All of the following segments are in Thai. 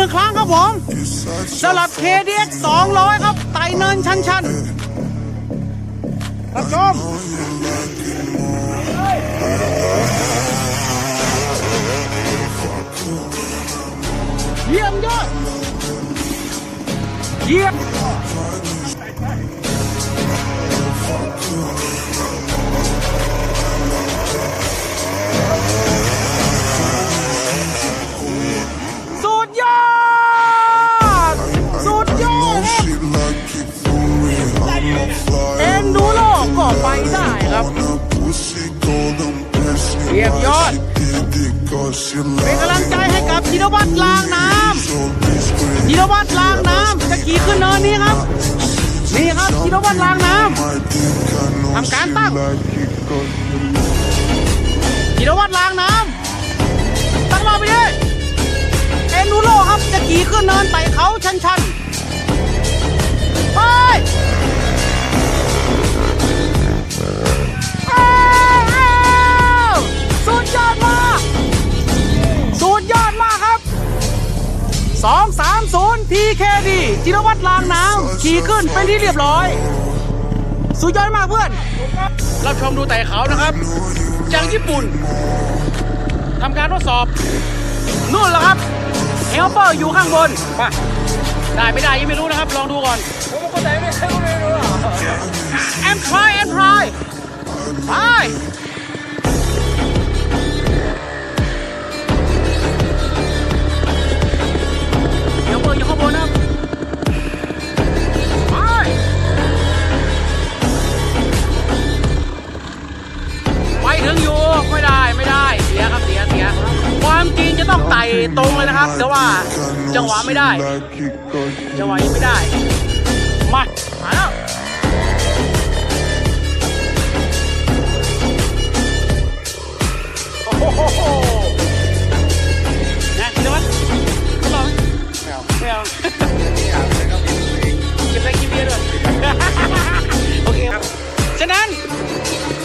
นึ่งครั้งครับผม สลับ KDX 200 ครับ ไต่เนินชันชันๆรับชมเยี่ยมยอดเยี่ยม เอ็นดูโลก็ไปได้ครับเยี่ยมยอด เป็นกำลังใจให้กับจิรวัตรลางน้ำ so disgrace. จิรวัตรลางน้ำจะขี่ขึ้นเนินนี้ครับ นี่ครับจิรวัตรลางน้ My dick, I know ทำการตั้ง like it cause she ำจิรวัตรลางน้ำตั้งรอไปดิเอ็นดูโลครับจะขี่ขึ้นเนินไต่เขาชันๆไป 230 TKD จิรวัตรลางน้ำขี่ขึ้นเป็นที่เรียบร้อย สุดยอดมากเพื่อน รับชมดูไต่เขานะครับ จากญี่ปุ่นทำการทดสอบ นู่นแหละครับเฮลเปอร์อยู่ข้างบนมาได้ไม่ได้ยังไม่รู้นะครับ ลองดูก่อนผมก็ได้ไม่ใช่ก็ไม่รู้แอมทรายแอมทรายไป ไม่ได้เสียครับเสียเสียความจริงจะต้องไต่ตรงเลยนะครับ แต่ว่าจังหวะไม่ได้ จังหวะยังไม่ได้ มามาแล้วโอ้โหนะเดี๋ยวมันทดลองไม่เอาไม่เอาเก็บได้กินเบียร์ด้วยโอเคครับ ฉะนั้น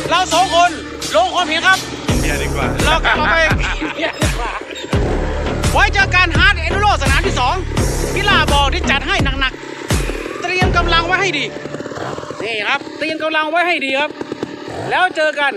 เราสองคนลงความเห็นครับ เบียร์ดีกว่าเรากลับมาไปไว้เจอกันฮาร์ดเอนดูโรสนามที่สองพี่ลาบอกที่จัดให้หนักๆ เตรียมกำลังไว้ให้ดี นี่ครับ เตรียมกำลังไว้ให้ดีครับ แล้วเจอกัน